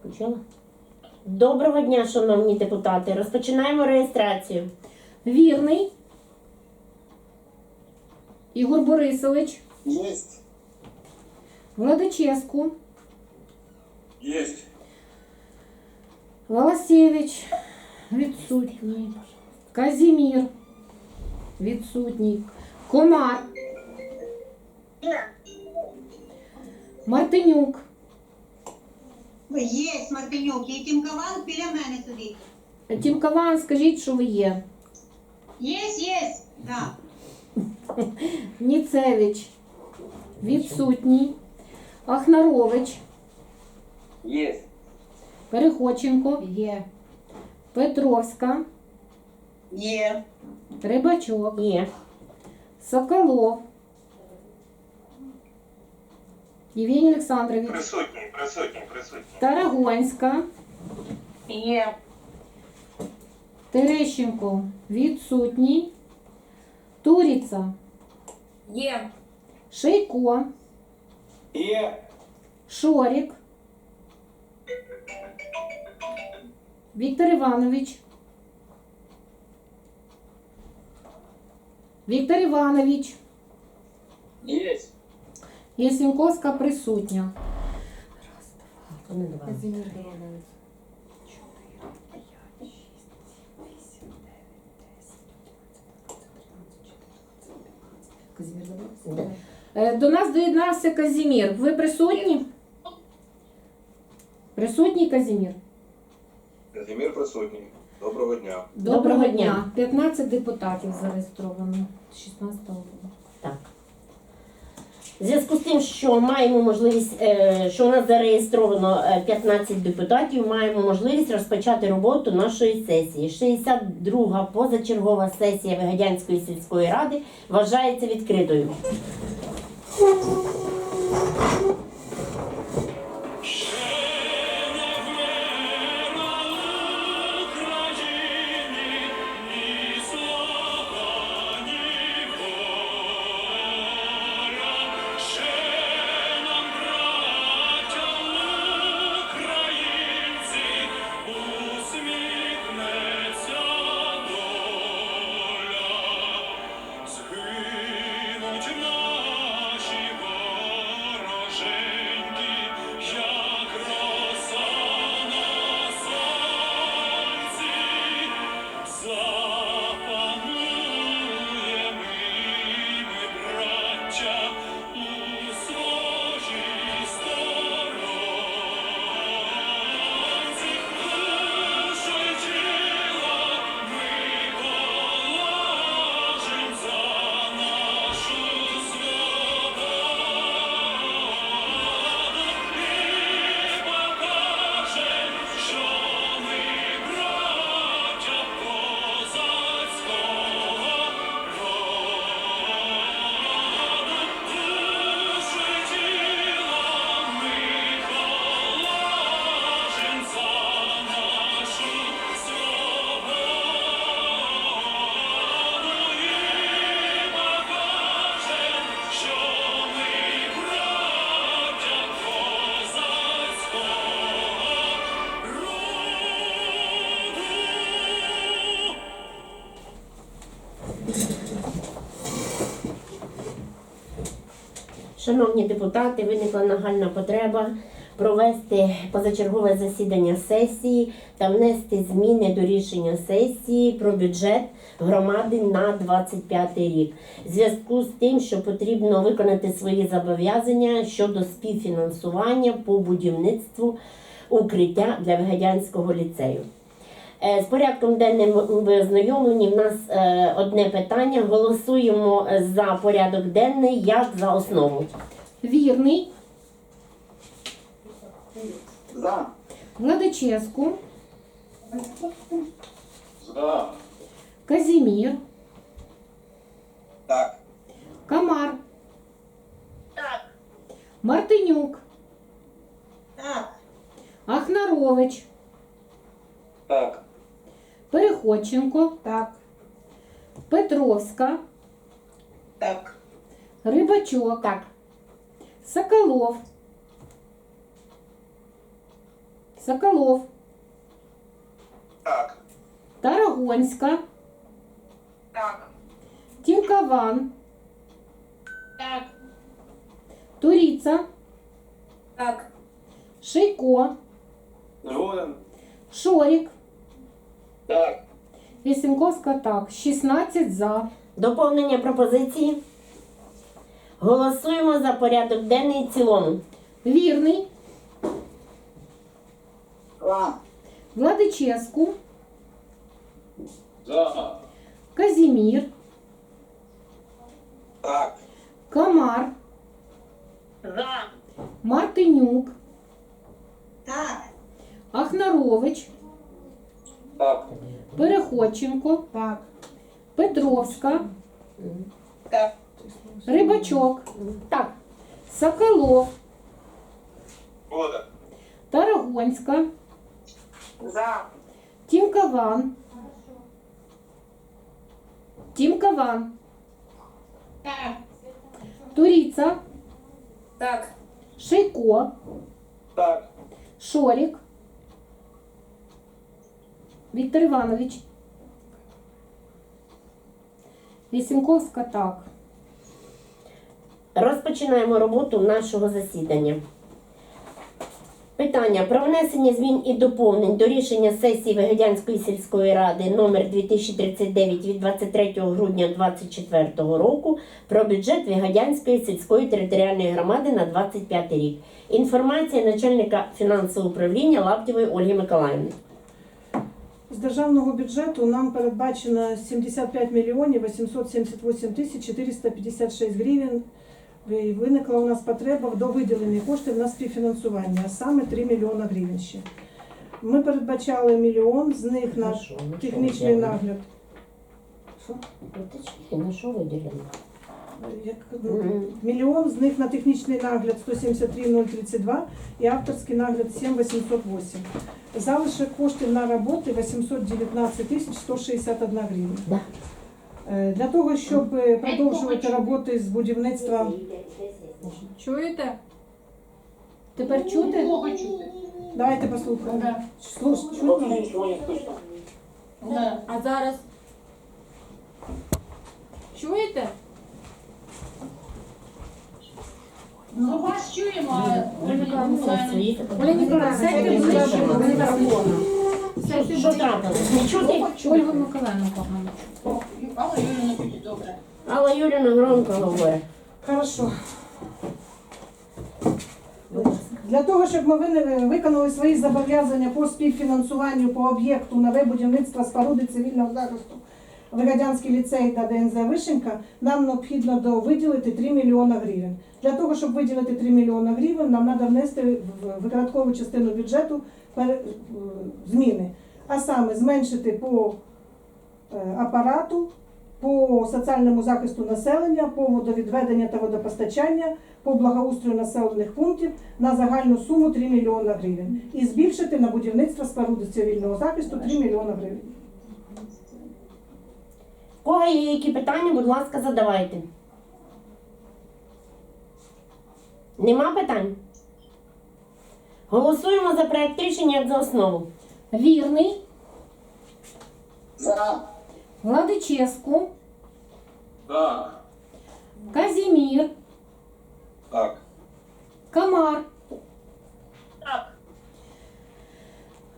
Включила? Доброго дня, шановні депутати. Розпочинаємо реєстрацію. Вірний. Ігор Борисович. Есть. Владическу. Есть. Волосевич. Відсутній. Казімір. Відсутній. Комар. Мартинюк. Є, Мартинюк, і Тімкован біля мене сидить. Тімкаван, скажіть, що ви є. Є, є, да. Ніцевич. Відсутній. Ахнарович. Есть. Переходченко. Є. Петровська. Є. Рибачок. Є. Соколов. Євгеній Олександрович. Присутній, присутній, присутній. Тарагонська. Є. Терещенко. Відсутній. Туріца. Є. Шейко. Є. Шорік. Віктор Іванович. Віктор Іванович. Есть. Єсенковська присутня. Вони два. Е, До нас доєднався Казімір. Ви присутні? Присутній Казімір? Казімір присутній. Доброго дня. Доброго дня. 15 депутатів зареєстровано. 16 року. В зв'язку з тим, що маємо можливість, е, що у нас зареєстровано е, 15 депутатів, маємо можливість розпочати роботу нашої сесії. 62-га позачергова сесія Вигадянської сільської ради вважається відкритою. Шановні депутати, виникла нагальна потреба провести позачергове засідання сесії та внести зміни до рішення сесії про бюджет громади на 25 рік. В зв'язку з тим, що потрібно виконати свої зобов'язання щодо співфінансування по будівництву укриття для Вигадянського ліцею. Е, З порядком денним ви ознайомлені. В нас е, одне питання. Голосуємо за порядок денний як за основу. Вірний. За. Владическу. За. Казімір. Так. Камар. Так. Мартинюк. Так. Ахнарович. Так. Переходченко. Так. Петровська. Так. Рибачок. Так. Соколов. Соколов, Так. Тарагонська, Так. Тінкаван, Так. Туріца, Так. Шийко, Згоден. Шорік, Так. Лісенковська так. 16 за. Доповнення пропозиції. Голосуємо за порядок денний в цілому. Вірний, За. Владическу, За. Казімір, Так. Камар, За. Мартинюк, Так. Ахнарович, Так. Переходченко, Так. Петровська, Так. Рибачок, Так. Соколов, Згоден. Тарагонська, За. Тімкаван, Тімкаван, Так. Туріца, Так. Шийко, Так. Шорік, Віктор Іванович. Лісенковська так. Розпочинаємо роботу нашого засідання. Питання про внесення змін і доповнень до рішення сесії Вигадянської сільської ради номер 2039 від 23 грудня 2024 року про бюджет Вигадянської сільської територіальної громади на 25 рік. Інформація начальника фінансового управління Лаптєвої Ольги Миколаївни. З державного бюджету нам передбачено 75 мільйонів 878 тисяч 456 гривень. І Виникла у нас потреба до виділення коштів на співфінансування, а саме 3 мільйони гривень ще. Ми передбачали мільйон, з них на технічний нагляд. Що? На що виділено? Як, Мгм. мільйон, з них на технічний нагляд 173 032 і авторський нагляд 7 808. Залишок коштів на роботи 819 тисяч 161 гривня. Е, Для того, щоб е, продовжувати роботи з будівництва, Чуєте? Тепер чути? давайте послухаємо. Слуш, чутно? А зараз? Чуєте? Ну, вас чуємо, а. Оля Ніколаївна, до. Що трапилось? Не чути? Погано. Але Юлія не буде добре. Але Юріна громко говорить. Хорошо. Для того, щоб ми вини- виконали свої зобов'язання по співфінансуванню по об'єкту нове будівництво споруди цивільного захисту Вигадянський ліцей та ДНЗ Вишенька, нам необхідно виділити 3 мільйони гривень. Для того, щоб виділити 3 мільйони гривень, нам треба внести в видаткову частину бюджету е, зміни. А саме зменшити по е, апарату, по соціальному захисту населення, по водовідведення та водопостачання, по благоустрою населених пунктів на загальну суму 3 мільйони гривень. І збільшити на будівництво споруди цивільного захисту 3 мільйони гривень. Кого є які питання, будь ласка, задавайте. Нема питань? Голосуємо за проєкт рішення як за основу. Вірний, За. Владическу, Так. Казімір, Так. Камар, Так.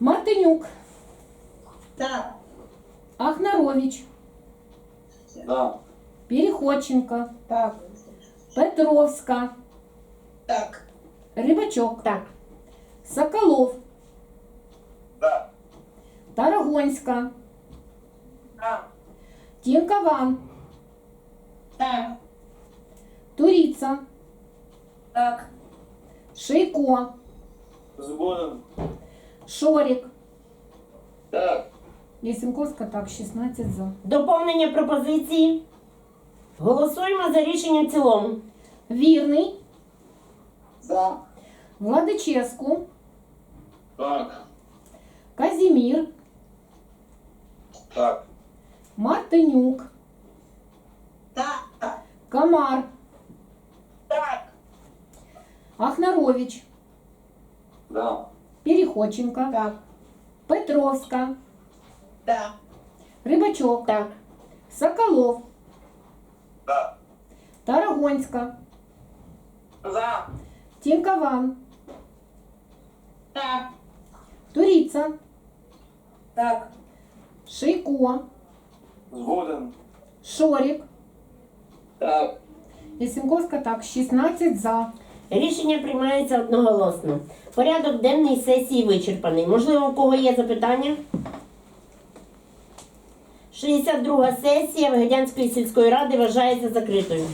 Мартинюк, Так. Ахнарович, Да. Переходченко, Так. Петровська, Так. Рибачок, Так. Соколов, Да. Тарагонська, Так. Тінкаван, Так. Туріца, Так. Шийко, Згоден. Шорік. Так. Лісенковська так, 16 за. Доповнення пропозиції. Голосуємо за рішення в цілому. Вірний, За. Владическу, Так. Казімір, Так. Мартинюк, Так. Камар, Так. Ахнарович, Да. Переходченка, Так. Петровська, Так. Рибачок, Так. Соколов, Так. Тарагонська, За. Тінкован, Так. Туріца, Так. Шийко, Згоден. Шорік, Так. Лісенковська, так, 16 за. Рішення приймається одноголосно. Порядок денний сесії вичерпаний. Можливо, у кого є запитання? 62 сесія Вигадянської сільської ради вважається закритою.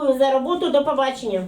Дякую за роботу. До побачення.